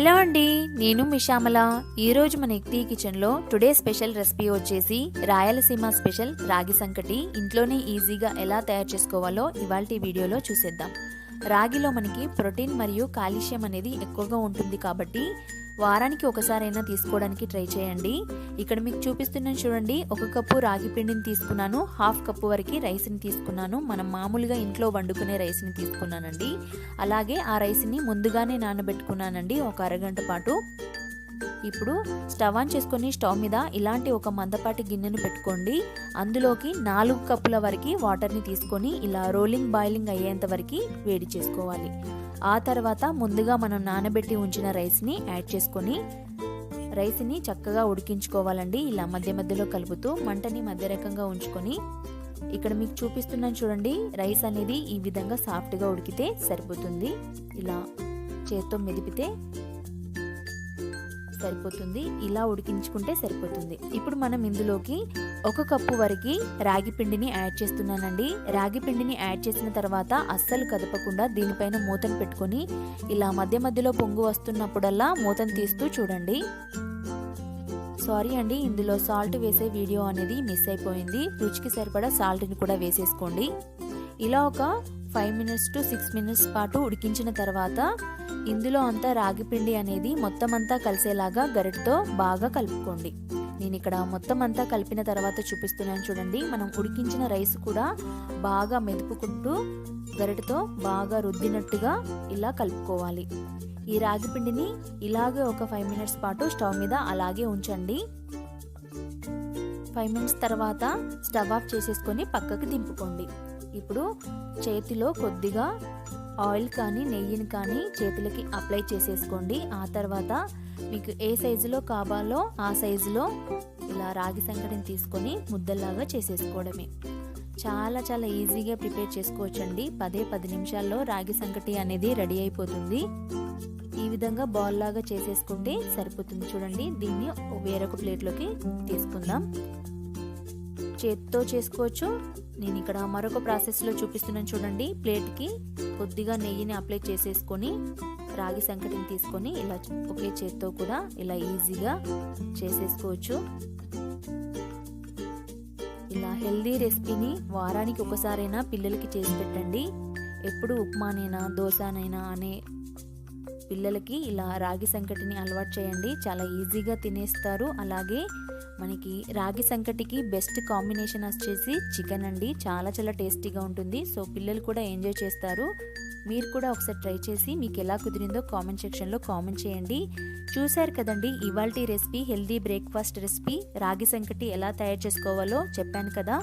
Hello అండి నేను మిషామల ఈరోజు మన ఎక్టీ కిచెన్లో టుడే స్పెషల్ రెసిపీ వచ్చేసి రాయలసీమ స్పెషల్ రాగి సంకటి. ఇంట్లోనే ఈజీగా ఎలా తయారు చేసుకోవాలో ఇవాళ వీడియోలో చూసేద్దాం. రాగిలో మనకి ప్రోటీన్ మరియు కాల్షియం అనేది ఎక్కువగా ఉంటుంది కాబట్టి వారానికి ఒకసారైనా తీసుకోవడానికి ట్రై చేయండి. ఇక్కడ మీకు చూపిస్తున్నాను చూడండి ఒక కప్పు రాగి పిండిని తీసుకున్నాను హాఫ్ కప్పు వరకు రైస్ని తీసుకున్నాను. మనం మామూలుగా ఇంట్లో వండుకునే రైస్ని తీసుకున్నానండి. అలాగే ఆ రైస్ని ముందుగానే నానబెట్టుకున్నానండి ఒక అరగంట పాటు. ఇప్పుడు స్టవ్ ఆన్ చేసుకొని స్టవ్ మీద ఇలాంటి ఒక మందపాటి గిన్నెను పెట్టుకోండి. అందులోకి నాలుగు కప్పుల వరకు వాటర్ని తీసుకొని ఇలా రోలింగ్ బాయిలింగ్ అయ్యేంత వరకు వేడి చేసుకోవాలి. ఆ తర్వాత ముందుగా మనం నానబెట్టి ఉంచిన రైస్ని యాడ్ చేసుకొని రైస్ని చక్కగా ఉడికించుకోవాలండి. ఇలా మధ్య మధ్యలో కలుపుతూ మంటని మధ్య రకంగా ఉంచుకొని ఇక్కడ మీకు చూపిస్తున్నాను చూడండి రైస్ అనేది ఈ విధంగా సాఫ్ట్గా ఉడికితే సరిపోతుంది. ఇలా చేత్తో మెదిపితే సరిపోతుంది. ఇలా ఉడికించుకుంటే సరిపోతుంది. ఇప్పుడు మనం ఇందులోకి ఒక కప్పు వరకు రాగి పిండిని యాడ్ చేస్తున్నానండి. రాగి పిండిని యాడ్ చేసిన తర్వాత అస్సలు కదపకుండా దీనిపైన మూతను పెట్టుకొని ఇలా మధ్య మధ్యలో పొంగు వస్తున్నప్పుడల్లా మూతను తీస్తూ చూడండి. సారీ అండి ఇందులో సాల్ట్ వేసే వీడియో అనేది మిస్ అయిపోయింది. రుచికి సరిపడా సాల్ట్ని కూడా వేసేసుకోండి. ఇలా ఒక five minutes to six minutes పాటు ఉడికించిన తర్వాత ఇందులో అంతా రాగి పిండి అనేది మొత్తం అంతా కలిసేలాగా గరిటతో బాగా కలుపుకోండి. నేను ఇక్కడ మొత్తం అంతా కలిపిన తర్వాత చూపిస్తున్నాను చూడండి. మనం ఉడికించిన రైస్ కూడా బాగా మెదుపుకుంటూ గరిటతో బాగా రుద్దినట్టుగా ఇలా కలుపుకోవాలి. ఈ రాగి పిండిని ఇలాగే ఒక ఫైవ్ మినిట్స్ పాటు స్టవ్ మీద అలాగే ఉంచండి. ఫైవ్ మినిట్స్ తర్వాత స్టవ్ ఆఫ్ చేసేసుకొని పక్కకు దింపుకోండి. ఇప్పుడు చేతిలో కొద్దిగా ఆయిల్ కానీ నెయ్యిని కానీ చేతులకి అప్లై చేసేసుకోండి. ఆ తర్వాత మీకు ఏ సైజులో కావాలో ఆ సైజులో ఇలా రాగి సంకటిని తీసుకొని ముద్దల్లాగా చేసేసుకోవడమే. చాలా చాలా ఈజీగా ప్రిపేర్ చేసుకోవచ్చండి. పదే పది నిమిషాల్లో రాగి సంకటి అనేది రెడీ అయిపోతుంది. ఈ విధంగా బాల్ లాగా చేసేసుకుంటే సరిపోతుంది. చూడండి దీన్ని వేరొక ప్లేట్లోకి తీసుకుందాం. చేత్తో చేసుకోవచ్చు. నేను ఇక్కడ మరొక ప్రాసెస్లో చూపిస్తున్నాను చూడండి. ప్లేట్కి కొద్దిగా నెయ్యిని అప్లై చేసేసుకొని రాగి సంకటిని తీసుకొని ఇలా ఒకే చేత్తో కూడా ఇలా ఈజీగా చేసేసుకోవచ్చు. ఇలా హెల్దీ రెసిపీని వారానికి ఒకసారైనా పిల్లలకి చేసి పెట్టండి. ఎప్పుడు ఉప్మానైనా దోశనైనా అనే పిల్లలకి ఇలా రాగి సంకటిని అలవాటు చేయండి. చాలా ఈజీగా తినేస్తారు. అలాగే మనకి రాగి సంకటికి బెస్ట్ కాంబినేషన్ వచ్చేసి చికెన్ అండి. చాలా చాలా టేస్టీగా ఉంటుంది. సో పిల్లలు కూడా ఎంజాయ్ చేస్తారు. మీరు కూడా ఒకసారి ట్రై చేసి మీకు ఎలా కుదిరిందో కామెంట్ సెక్షన్లో కామెంట్ చేయండి. చూశారు కదండి ఇవాల్టి రెసిపీ హెల్దీ బ్రేక్ఫాస్ట్ రెసిపీ రాగి సంకటి ఎలా తయారు చేసుకోవాలో చెప్పాను కదా.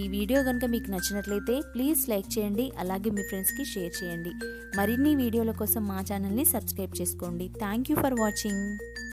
ఈ వీడియో కనుక మీకు నచ్చినట్లయితే ప్లీజ్ లైక్ చేయండి. అలాగే మీ ఫ్రెండ్స్కి షేర్ చేయండి. మరిన్ని వీడియోల కోసం మా ఛానల్ని సబ్స్క్రైబ్ చేసుకోండి. Thank you for watching